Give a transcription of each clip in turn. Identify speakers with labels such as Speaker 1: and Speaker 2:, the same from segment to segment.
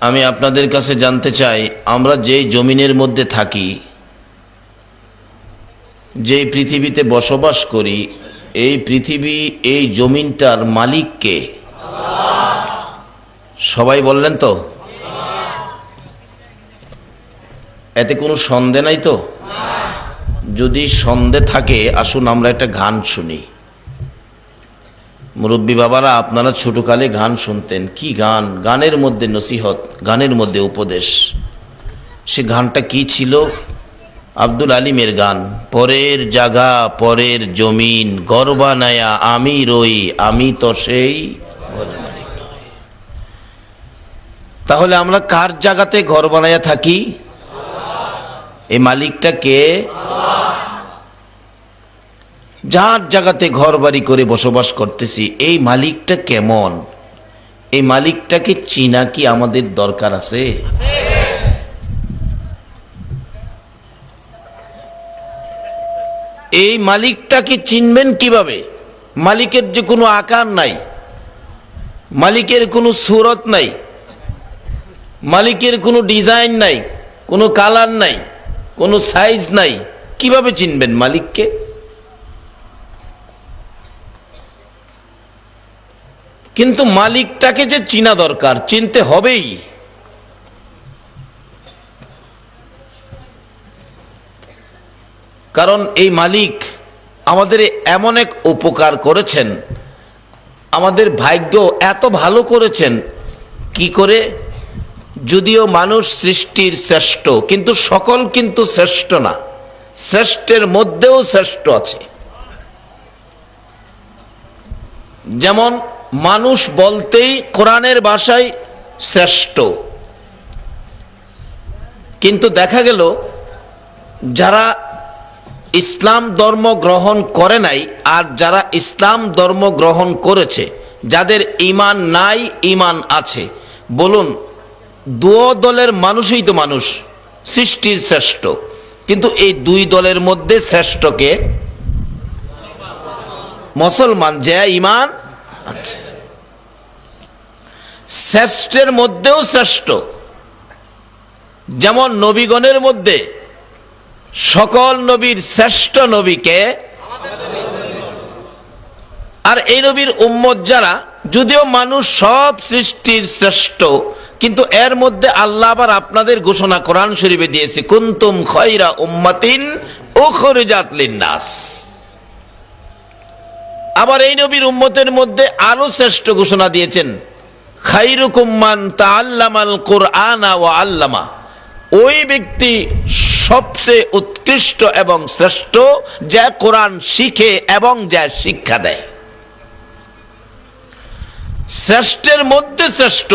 Speaker 1: আমি আপনাদের কাছে জানতে চাই, আমরা যেই জমিনের মধ্যে থাকি, যেই পৃথিবীতে বসবাস করি, এই পৃথিবী, এই জমিনটার মালিককে সবাই বললেন তো? এতে কোনো সন্দেহ নাই তো? যদি সন্দেহ থাকে, আসুন আমরা একটা গান শুনি। মুরব্বী বাবারা, আপনারা ছোটকালে গান শুনতেন। কি গান? গানের মধ্যে নসিহত, গানের মধ্যে উপদেশ। সে গানটা কি ছিল? আব্দুল আলিমের গান, পরের জাগা, পরের জমিন গর্বানায়া আমি রই, আমি তো সেই। তাহলে আমরা কার জায়গাতে ঘর বানায়া থাকি? এই মালিকটা কে? যার জায়গাতে ঘর বাড়ি করে বসবাস করতেছি, এই মালিকটা কেমন? এই মালিকটাকে চিনা কি আমাদের দরকার আছে? এই মালিকটাকে চিনবেন কীভাবে? মালিকের যে কোনো আকার নাই, মালিকের কোনো সুরত নাই, মালিকের কোনো ডিজাইন নাই, কোনো কালার নাই, কোনো সাইজ নাই, কীভাবে চিনবেন মালিককে? কিন্তু মালিকটাকে যে চিনা দরকার, চিনতে হবেই। কারণ এই মালিক আমাদের এমন এক উপকার করেছেন। আমাদের ভাগ্য এত ভালো করেছেন। কি করে? যদিও মানুষ সৃষ্টির শ্রেষ্ঠ, কিন্তু সকল কিন্তু শ্রেষ্ঠ না। শ্রেষ্ঠের মধ্যেও শ্রেষ্ঠ আছে। যেমন মানুষ বলতেই কোরআনের ভাষায় শ্রেষ্ঠ। কিন্তু দেখা গেল, যারা ইসলাম ধর্ম গ্রহণ করে নাই আর যারা ইসলাম ধর্ম গ্রহণ করেছে, যাদের ইমান নাই ইমান আছে, বলুন দুও দলের মানুষই তো মানুষ, সৃষ্টির শ্রেষ্ঠ। কিন্তু এই দুই দলের মধ্যে শ্রেষ্ঠকে মুসলমান, যে ইমান শ্রেষ্ঠের মধ্যেও শ্রেষ্ঠ। যেমন নবীগণের মধ্যে সকল নবীর শ্রেষ্ঠ নবীকে আর এই নবীর উম্মত যারা, যদিও মানুষ সব সৃষ্টির শ্রেষ্ঠ, কিন্তু এর মধ্যে আল্লাহ আবার আপনাদের ঘোষণা কোরআন শরীফে দিয়েছে, কুন্তুম খয়রা উম্মাতিন উখরিজাত লিন্নাস। আবার এই নবীর উম্মতের মধ্যে আরও শ্রেষ্ঠ ঘোষণা দিয়েছেন, খাইরুকুম মান তাআল্লামাল কুরআনা ওয়া আল্লামা। ওই ব্যক্তি সবচেয়ে উৎকৃষ্ট এবং শ্রেষ্ঠ যা কোরআন শিখে এবং যা শিক্ষা দেয়। শ্রেষ্ঠের মধ্যে শ্রেষ্ঠ,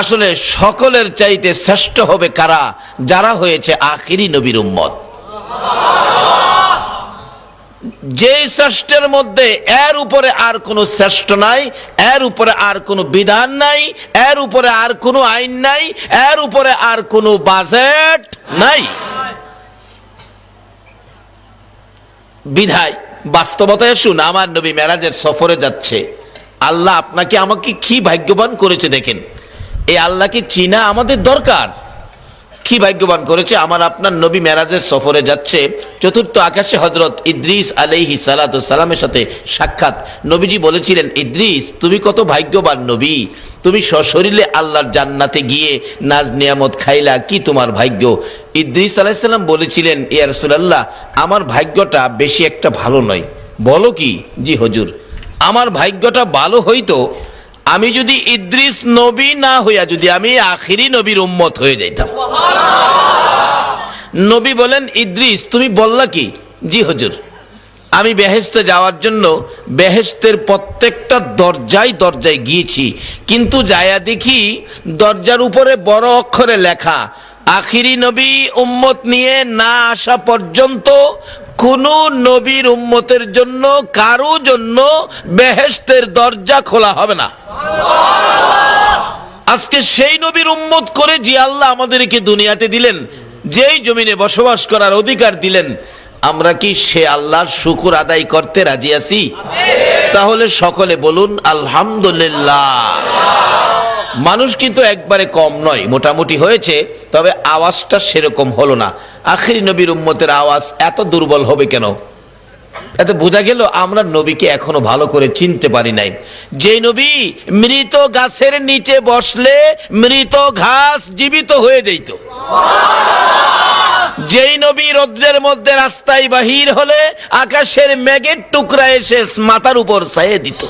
Speaker 1: আসলে সকলের চাইতে শ্রেষ্ঠ হবে কারা? যারা হয়েছে আখিরি নবীর উম্মত। যে শ্রেষ্ঠের মধ্যে এর উপরে আর কোনো শ্রেষ্ঠ নাই, এর উপরে আর কোনো বিধান নাই, এর উপরে আর কোনো আইন নাই, এর উপরে আর কোনো বাজেট নাই। বিধায়, বাস্তবতায় শুন আমার নবী মেরাজের সফরে যাচ্ছে। আল্লাহ আপনাকে আমাকে কি ভাগ্যবান করেছে দেখেন। এই আল্লাহকে চিনা আমাদের দরকার। কি ভাগ্যবান করেছে, আমার আপনার নবী মেরাজের সফরে যাচ্ছে। চতুর্থ আকাশে হজরত ইদ্রিস আলাইহি সালামের সাথে সাক্ষাৎ। নবীজি বলেছিলেন, ইদ্রিস, তুমি কত ভাগ্যবান নবী। তুমি সশরীরে আল্লাহর জান্নাতে গিয়ে নাজ নিয়ামত খাইলা, কি তোমার ভাগ্য? ইদ্রিস আলাইসাল্লাম বলেছিলেন, ইয়া রাসূলুল্লাহ, আমার ভাগ্যটা বেশি একটা ভালো নয়। বলো কি? জি হজুর। আমার ভাগ্যটা ভালো হইতো আমি যদি ইদ্রিস নবী না হইয়া যদি আমি আখিরি নবীর উম্মত হয়ে যাইতাম। নবী বলেন ইদ্রিস তুমি বললা কি? জি হজুর। আমি বেহেস্তে যাওয়ার জন্য বেহেস্তের প্রত্যেকটা দরজায় দরজায় গিয়েছি। কিন্তু যায়া দেখি দরজার উপরে বড় অক্ষরে লেখা আখিরি নবী উম্মত নিয়ে না আসা পর্যন্ত কোন নবীর উম্মতের জন্য, কারও জন্য বেহেস্তের দরজা খোলা হবে না। আজকে সেই নবীর উম্মত করে যে আল্লাহ আমাদেরকে দুনিয়াতে দিলেন, যেই জমিনে বসবাস করার অধিকার দিলেন, আমরা কি সে আল্লাহর শুকুর আদায় করতে রাজি আছি? তাহলে সকলে বলুন, আলহামদুলিল্লাহ। মানুষ কিন্তু একবারে কম নয়, মোটামুটি হয়েছে, তবে আওয়াজটা সেরকম হলো না। আখিরি নবীর উম্মতের আওয়াজ এত দুর্বল হবে কেন? এতে বোঝা গেল আমরা নবীকে এখনও ভালো করে চিনতে পারি নাই। যে নবী মৃত গাছের নিচে বসলে মৃত ঘাস জীবিত হয়ে যেত। যেই নবী রৌদ্রের মধ্যে রাস্তায় বাহির হলে আকাশের মেঘের টুকরা এসে মাথার উপর ছায়ে দিত।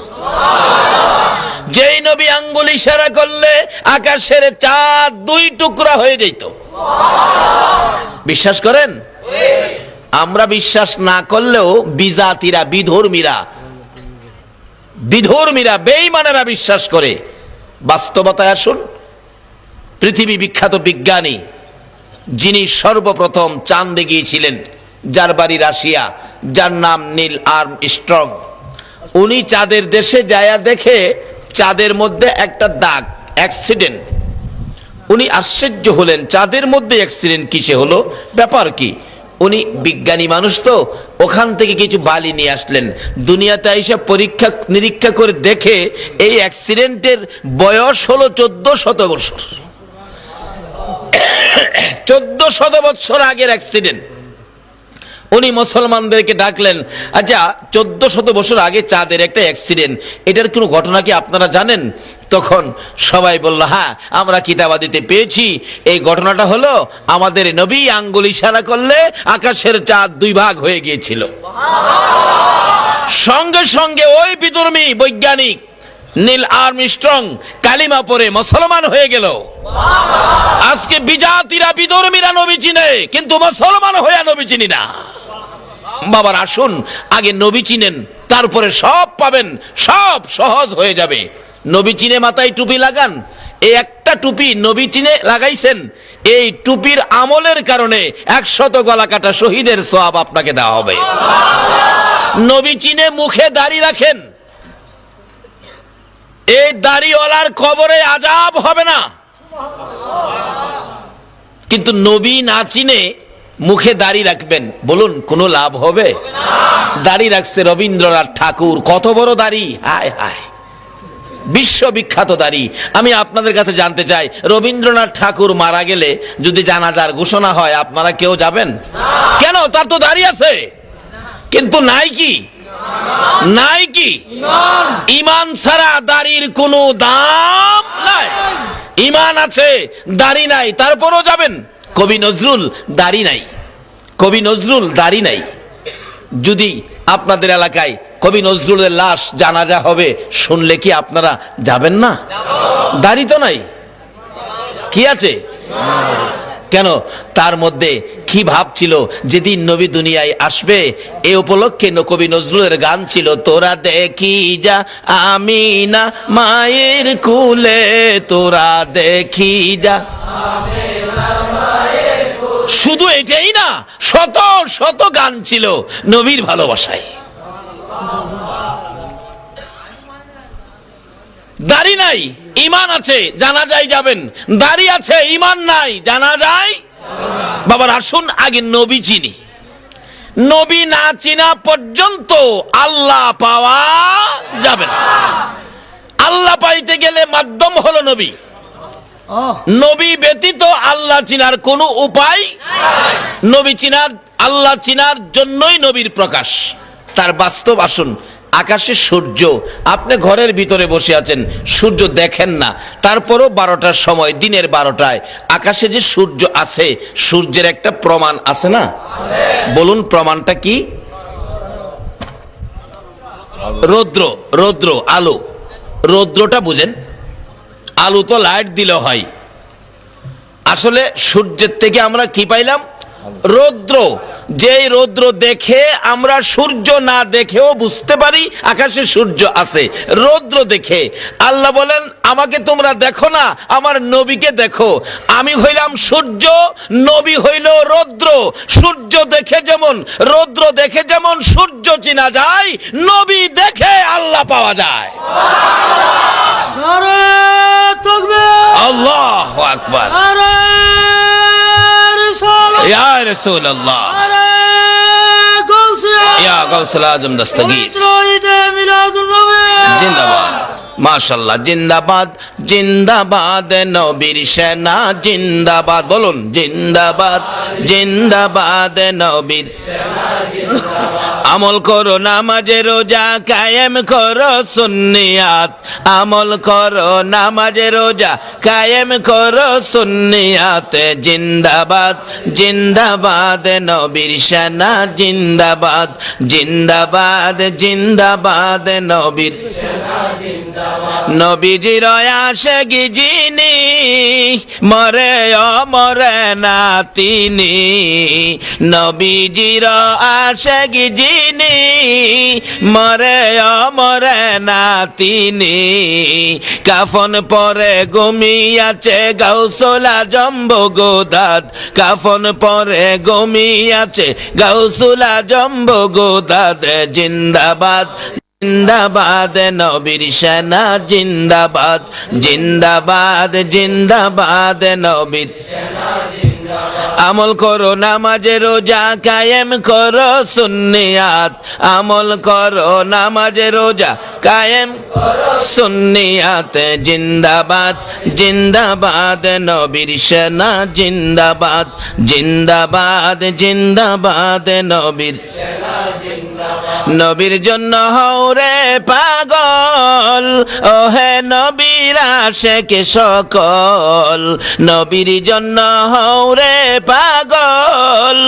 Speaker 1: যেই নবী আঙ্গুল ইশারা করলে আকাশের চাঁদ দুই টুকরা হয়ে যেত বিশ্বাস করেন? আমরা বিশ্বাস না করলেও বিজাতিরা, বিধর্মীরা বিধর্মীরা বেইমানেরা বিশ্বাস করে। বাস্তবতায় আসুন, পৃথিবী বিখ্যাত বিজ্ঞানী, যিনি সর্বপ্রথম চাঁদে গিয়েছিলেন, যার বাড়ি রাশিয়া, যার নাম নীল আর্ম স্ট্রং উনি চাঁদের দেশে যায়া দেখে চাঁদের মধ্যে একটা দাগ অ্যাক্সিডেন্ট উনি আশ্চর্য হলেন, চাঁদের মধ্যে অ্যাক্সিডেন্ট কিসে হলো? ব্যাপার কি? উনি বিজ্ঞানী মানুষ তো, ওখান থেকে কিছু বালি নিয়ে আসলেন। দুনিয়াতে এসে পরীক্ষা, নিরীক্ষা করে দেখে এই অ্যাক্সিডেন্টের বয়স হলো চোদ্দ শত বছর। চোদ্দ শত বছর আগের অ্যাক্সিডেন্ট উনি মুসলমানদেরকে ডাকলেন আচ্ছা চোদ্দ শত বছর আগে চাঁদের একটা অ্যাক্সিডেন্ট এটার কোনো ঘটনা কি আপনারা জানেন? তখন সবাই বলল হ্যাঁ আমরা কিতাবাদিতে পেয়েছি। এই ঘটনাটা হলো, আমাদের নবী আঙ্গুল ইশারা করলে আকাশের চাঁদ দুই ভাগ হয়ে গিয়েছিল। সঙ্গে সঙ্গে ওই বিতর্মী বৈজ্ঞানিক নীল আর্ম স্ট্রং কালিমা পরে মুসলমান হয়ে গেল। আজকে বিজাতিরা বিধর্মীরা নবী চিনে কিন্তু মুসলমান হয়ে নবী চিনি না। বাবার আসুন, আগে নবী চিনেন, তারপরে সব পাবেন, সব সহজ হয়ে যাবে। নবী চিনে মাথায় টুপি লাগান এই একটা টুপি নবী চিনে লাগাইছেন, এই টুপির আমলের কারণে একশত গলা কাটা শহীদের সব আপনাকে দেওয়া হবে। নবী চিনে মুখে দাড়ি রাখেন, এই দাড়িওয়ালার কবরে আজাব হবে না। কিন্তু নবী না চিনে মুখে দাড়ি রাখবেন। বলুন, কোনো লাভ হবে? দাড়ি রাখছে রবীন্দ্রনাথ ঠাকুর। কত বড় দাড়ি? হায় হায়। বিশ্ববিখ্যাত দাড়ি। আমি আপনাদের কাছে জানতে চাই, রবীন্দ্রনাথ ঠাকুর মারা গেলে যদি জানাজার ঘোষণা হয়, আপনারা কেউ যাবেন? কেন? তার তো দাড়ি আছে। কিন্তু নাই কি? নাই কি? ইমান ছাড়া দাড়ির কোনো দাম নাই। ইমান আছে, দাড়ি নাই, তারপরও যাবেন। কবি নজরুল, দাড়ি নাই। কবি নজরুল দাড়ি নাই। যদি আপনাদের এলাকায় কবি নজরুলের লাশ জানাজা হবে, শুনলে কি আপনারা যাবেন না? দাড়ি তো নাই। কি আছে? কেন? তার মধ্যে কি ভাব ছিল? যেদিন নবী দুনিয়ায় আসবে, এ উপলক্ষে কবি নজরুলের গান ছিল, তোরা দেখি যা আমি না মায়ের কুলে, তোরা দেখি যা শুধু এটাই না, শত শত গান ছিল নবীর ভালোবাসায়। দাড়ি নাই, ইমান আছে জানা যায় যাবেন। দাড়ি আছে, ইমান নাই জানা যায় বাবার আসুন, আগে নবী চিনি। নবী না চিনা পর্যন্ত আল্লাহ পাওয়া যাবে না। আল্লাহ পাইতে গেলে মাধ্যম হলো নবী। নবী ব্যতীত আল্লাহ চিনার কোনো উপায় নবী চিনার, আল্লাহ চিনার জন্যই নবীর প্রকাশ। তার বাস্তব আসুন, আকাশে সূর্য। আপনি ঘরের ভিতরে বসে আছেন, সূর্য দেখেন না। তারপরও বারোটার সময়, দিনের বারোটায়, আকাশে যে সূর্য আছে, সূর্যের একটা প্রমাণ আছে না? বলুন প্রমাণটা কি? রৌদ্র রৌদ্র, আলো। রৌদ্রটা বুঝেন। আলু তো লাইট দিলে হয়। আসলে সূর্যের থেকে আমরা কি পাইলাম? রৌদ্র। যেই রৌদ্র দেখে আমরা সূর্য না দেখেও বুঝতে পারি, আকাশে সূর্য আছে। রৌদ্র দেখে। আল্লাহ বলেন আমাকে তোমরা দেখো না আমার নবীকে দেখো। আমি হইলাম সূর্য নবী হইল রৌদ্র। সূর্য দেখে যেমন রৌদ্র দেখে যেমন সূর্য চিনা যায় নবী দেখে আল্লাহ পাওয়া যায়। আল্লাহ আকবার। ইয়া রাসূলুল্লাহ। ইয়া গাউসুল আজম দস্তগীর
Speaker 2: পবিত্র ঈদে মিলাদুন নবী
Speaker 1: জিন্দাবাদ মাশাল্লাহ জিন্দাবাদ জিন্দাবাদ নবীর সেনা জিন্দাবাদ বলুন জিন্দাবাদ জিন্দাবাদ নবীর আমল করো নামাজে রোজা কায়েম করো সুন্নিয়াত। আমল করো নামাজে রোজা কায়েম করো সুন্নিয়াত। জিন্দাবাদ জিন্দাবাদ নবীর সেনা, জিন্দাবাদ জিন্দাবাদ জিন্দাবাদ নবীর নবীজির আসে গিজিনি, মরে অমরে না তিনি। নবীজির আসে গিজিনি মরে অমরে না তিনি। কাফন পরে ঘুমিয়াছে গাউসলা জম্ব গোদাত কাফন পরে ঘুমিয়াছে গাউসুলা জম্ব গোদাত জিন্দাবাদ জিন্দাবাদ, নবীর সেনা জিন্দাবাদ। জিন্দাবাদ জিন্দাবাদ, নবীর আমল করো নামাজে রোজা কায়েম করো সুন্নিয়াত। আমল করো নামাজে রোজা কায়েম সুন্নিয়াত। জিন্দাবাদ জিন্দাবাদ, নবীর সেনা জিন্দাবাদ। জিন্দাবাদ জিন্দাবাদ, নবীর নবীর জন্য হৌরে পাগল। ওহে নবীর আশেকে সকল। নবীর জন্য হৌরে পাগল।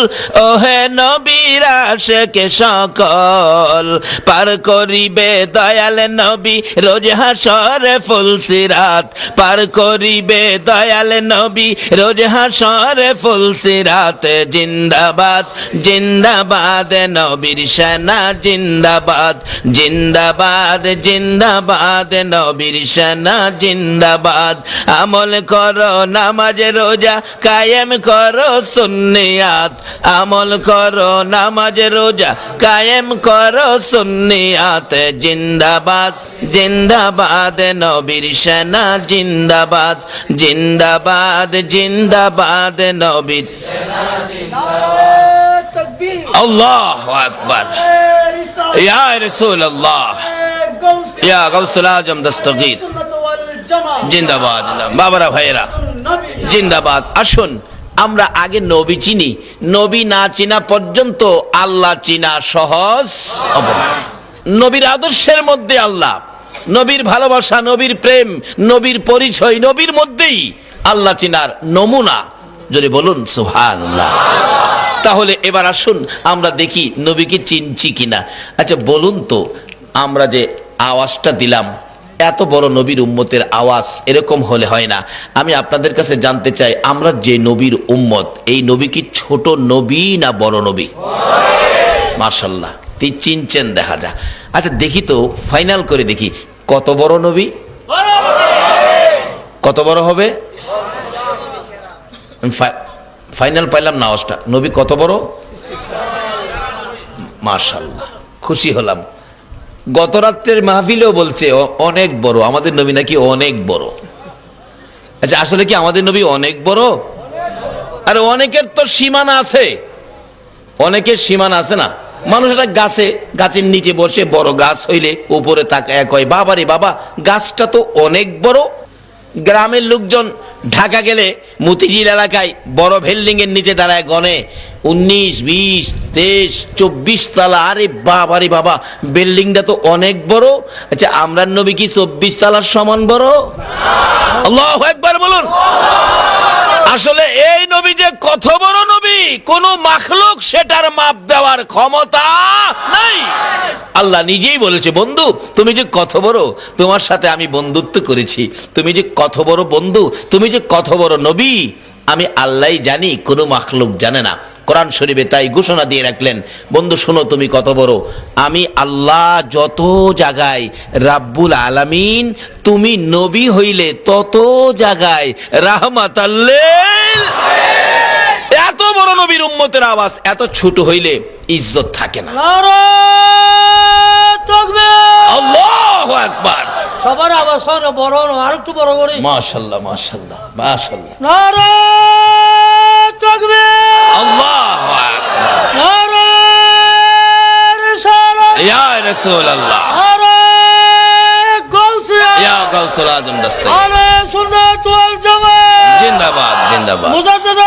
Speaker 1: ওহে নবীর আশেকে সকল। পার করিবে দয়াল নবী রোজ হাসরে ফুলসিরাত পার করিবে দয়াল নবী রোজ হাসরে ফুলসিরাত জিন্দাবাদ জিন্দাবাদ নবীর সেনা জিন্দাবাদ জিন্দাবাদ জিন্দাবাদ, নবীর সেনা জিন্দাবাদ। আমল করো নামাজ, রোজা কায়েম করো সুন্নিয়াত। আমল করো নামাজ, রোজা কায়েম করো সুন্নিয়াত। জিন্দাবাদ জিন্দাবাদ, নবীর সেনা জিন্দাবাদ। জিন্দাবাদ জিন্দাবাদ, নবীর
Speaker 2: নারায়ে তাকবীর
Speaker 1: আল্লাহ ইয়া ইয়া গাউসুল আজম দস্তগীর। জিন্দাবাদ। বাবারা, ভাইয়েরা, জিন্দাবাদ। আসুন, আমরা আগে নবী চিনি। নবী না চিনা পর্যন্ত আল্লাহ চিনা সহজ নবীর আদর্শের মধ্যে আল্লাহ। নবীর ভালোবাসা, নবীর প্রেম, নবীর পরিচয়, নবীর মধ্যেই আল্লাহ চিনার নমুনা। যদি বলুন সুহান তাহলে এবার আসুন, আমরা দেখি নবীকে চিনছি কিনা। আচ্ছা বলুন তো, আমরা যে আওয়াজটা দিলাম, এত বড় নবীর উম্মতের আওয়াজ এরকম হলে হয় না। আমি আপনাদের কাছে জানতে চাই, আমরা যে নবীর উম্মত, এই নবী কি ছোট নবী না বড় নবী? মার্শাল্লাহ তুই চিনছেন দেখা যা আচ্ছা দেখি তো, ফাইনাল করে দেখি, কত বড় নবী? কত বড় হবে? ফাইনাল পাইলাম না আওয়াজটা নবী কত বড়? মার্শাল্লাহ খুশি হলাম। গত রাত্রের মাহফিলেও বলছে অনেক বড়। আমাদের নবী নাকি অনেক বড়। আচ্ছা আসলে কি আমাদের নবী অনেক বড়? আরে, অনেকের তো সীমানা আছে। অনেকের সীমানা আছে না? মানুষ একটা গাছে, গাছের নিচে বসে বড় গাছ হইলে উপরে তাকায়, কয়, বাবা রে বাবা, গাছটা তো অনেক বড়। গ্রামের লোকজন ঢাকা গেলে মতিঝিল এলাকায় বড় বিল্ডিংয়ের নিচে দাঁড়ায় গণে। উনিশ, বিশ, তেইশ, চব্বিশ তালা। আরে বাবা রে বাবা, বিল্ডিংটা তো অনেক বড়। আচ্ছা আমরার নবী কি চব্বিশ তালার সমান বড়? আল্লাহ একবার বলুন। আসলে এই নবী যে কত বড় নবী, কোন মাখলুক সেটার মাপ দেওয়ার ক্ষমতা নাই। আল্লাহ নিজেই বলেছে, বন্ধু, তুমি যে কত বড়, তোমার সাথে আমি বন্ধুত্ব করেছি। তুমি যে কত বড় বন্ধু, তুমি যে কত বড় নবী, আমি আল্লাহই জানি, কোনো মাখলুক জানে না। কোরআন শরীফে তাই ঘোষণা দিয়ে রাখলেন বন্ধু শোনো তুমি কত বড়। আমি আল্লাহ যত জায়গায় রাব্বুল আলামিন তুমি নবী হইলে তত জায়গায় রাহমাত এত বড় নবীর উম্মতের আওয়াজ এত ছোট হইলে ইজ্জত থাকে না। আল্লাহু আকবার।
Speaker 3: সবার আওয়াজ বড় আর একটু বড় করে।
Speaker 1: মাশাআল্লাহ মাশাআল্লাহ
Speaker 3: নারায়ে তাকবীর
Speaker 1: আল্লাহ ইয়া
Speaker 3: রাসূল আল্লাহ
Speaker 1: ইয়া গাউসুল আজম জিন্দাবাদ জিন্দাবাদ।
Speaker 3: মুজাদ্দিদ